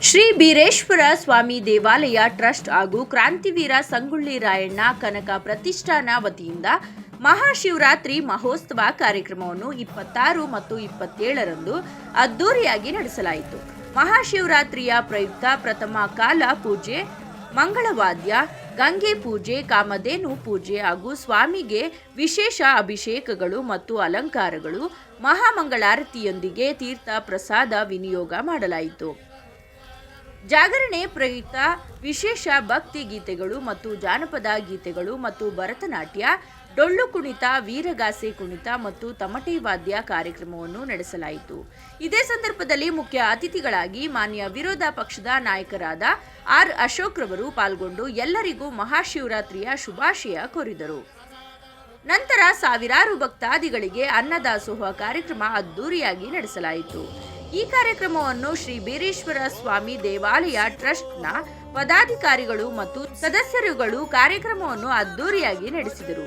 ಶ್ರೀ ಬೀರೇಶ್ವರ ಸ್ವಾಮಿ ದೇವಾಲಯ ಟ್ರಸ್ಟ್ ಹಾಗೂ ಕ್ರಾಂತಿವೀರ ಸಂಗೊಳ್ಳಿ ರಾಯಣ್ಣ ಕನಕ ಪ್ರತಿಷ್ಠಾನ ವತಿಯಿಂದ ಮಹಾಶಿವರಾತ್ರಿ ಮಹೋತ್ಸವ ಕಾರ್ಯಕ್ರಮವನ್ನು ಇಪ್ಪತ್ತಾರು ಮತ್ತು ಇಪ್ಪತ್ತೇಳರಂದು ಅದ್ದೂರಿಯಾಗಿ ನಡೆಸಲಾಯಿತು. ಮಹಾಶಿವರಾತ್ರಿಯ ಪ್ರಯುಕ್ತ ಪ್ರಥಮ ಕಾಲ ಪೂಜೆ, ಮಂಗಳವಾದ್ಯ, ಗಂಗೆ ಪೂಜೆ, ಕಾಮಧೇನು ಪೂಜೆ ಹಾಗೂ ಸ್ವಾಮಿಗೆ ವಿಶೇಷ ಅಭಿಷೇಕಗಳು ಮತ್ತು ಅಲಂಕಾರಗಳು ಮಹಾಮಂಗಳಾರತಿಯೊಂದಿಗೆ ತೀರ್ಥ ಪ್ರಸಾದ ವಿನಿಯೋಗ ಮಾಡಲಾಯಿತು. ಜಾಗರಣೆ ಪ್ರಯುಕ್ತ ವಿಶೇಷ ಭಕ್ತಿ ಗೀತೆಗಳು ಮತ್ತು ಜಾನಪದ ಗೀತೆಗಳು ಮತ್ತು ಭರತನಾಟ್ಯ, ಡೊಳ್ಳು ಕುಣಿತ, ವೀರಗಾಸೆ ಕುಣಿತ ಮತ್ತು ತಮಟೆ ವಾದ್ಯ ಕಾರ್ಯಕ್ರಮವನ್ನು ನಡೆಸಲಾಯಿತು. ಇದೇ ಸಂದರ್ಭದಲ್ಲಿ ಮುಖ್ಯ ಅತಿಥಿಗಳಾಗಿ ಮಾನ್ಯ ವಿರೋಧ ಪಕ್ಷದ ನಾಯಕರಾದ ಆರ್ ಅಶೋಕ್ ರವರು ಪಾಲ್ಗೊಂಡು ಎಲ್ಲರಿಗೂ ಮಹಾಶಿವರಾತ್ರಿಯ ಶುಭಾಶಯ ಕೋರಿದರು. ನಂತರ ಸಾವಿರಾರು ಭಕ್ತಾದಿಗಳಿಗೆ ಅನ್ನದಾಸೋಹ ಕಾರ್ಯಕ್ರಮ ಅದ್ದೂರಿಯಾಗಿ ನಡೆಸಲಾಯಿತು. ಈ ಕಾರ್ಯಕ್ರಮವನ್ನು ಶ್ರೀ ಬೀರೇಶ್ವರ ಸ್ವಾಮಿ ದೇವಾಲಯ ಟ್ರಸ್ಟ್ನ ಪದಾಧಿಕಾರಿಗಳು ಮತ್ತು ಸದಸ್ಯರುಗಳು ಕಾರ್ಯಕ್ರಮವನ್ನು ಅದ್ದೂರಿಯಾಗಿ ನಡೆಸಿದರು.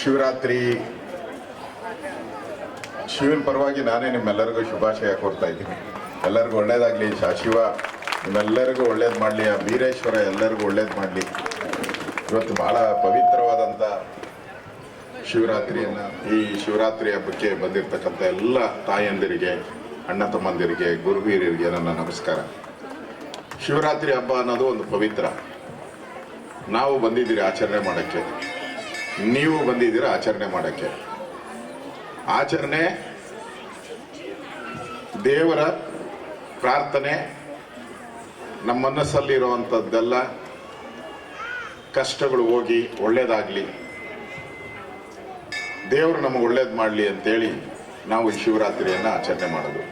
ಶಿವರಾತ್ರಿ. ಶಿವನ ಪರವಾಗಿ ನಾನೇ ನಿಮ್ಮೆಲ್ಲರಿಗೂ ಶುಭಾಶಯ ಕೋರ್ತಾ ಇದ್ದೀನಿ. ಎಲ್ಲರಿಗೂ ಒಳ್ಳೇದಾಗಲಿ ಶಿವ ನಿಮ್ಮೆಲ್ಲರಿಗೂ ಒಳ್ಳೇದು ಮಾಡಲಿ, ಆ ವೀರೇಶ್ವರ ಎಲ್ಲರಿಗೂ ಒಳ್ಳೇದು ಮಾಡಲಿ. ಇವತ್ತು ಬಹಳ ಪವಿತ್ರವಾದಂಥ ಶಿವರಾತ್ರಿಯನ್ನು ಈ ಶಿವರಾತ್ರಿ ಹಬ್ಬಕ್ಕೆ ಬಂದಿರತಕ್ಕಂಥ ಎಲ್ಲ ತಾಯಂದಿರಿಗೆ, ಅಣ್ಣ ತಮ್ಮಂದಿರಿಗೆ ಗುರು ಹಿರಿಯರಿಗೆ ನನ್ನ ನಮಸ್ಕಾರ. ಶಿವರಾತ್ರಿ ಹಬ್ಬ ಅನ್ನೋದು ಒಂದು ಪವಿತ್ರ. ನಾವು ಬಂದಿದ್ದೀರಿ ಆಚರಣೆ ಮಾಡೋಕ್ಕೆ. ನೀವು ಬಂದಿದ್ದೀರಾ ಆಚರಣೆ ಮಾಡೋಕ್ಕೆ? ಆಚರಣೆ, ದೇವರ ಪ್ರಾರ್ಥನೆ, ನಮ್ಮ ಮನಸ್ಸಲ್ಲಿರುವಂಥದ್ದೆಲ್ಲ ಕಷ್ಟಗಳು ಹೋಗಿ ಒಳ್ಳೇದಾಗಲಿ. ದೇವರು ನಮಗೆ ಒಳ್ಳೇದು ಮಾಡಲಿ ಅಂತೇಳಿ ನಾವು ಶಿವರಾತ್ರಿಯನ್ನು ಆಚರಣೆ ಮಾಡೋದು.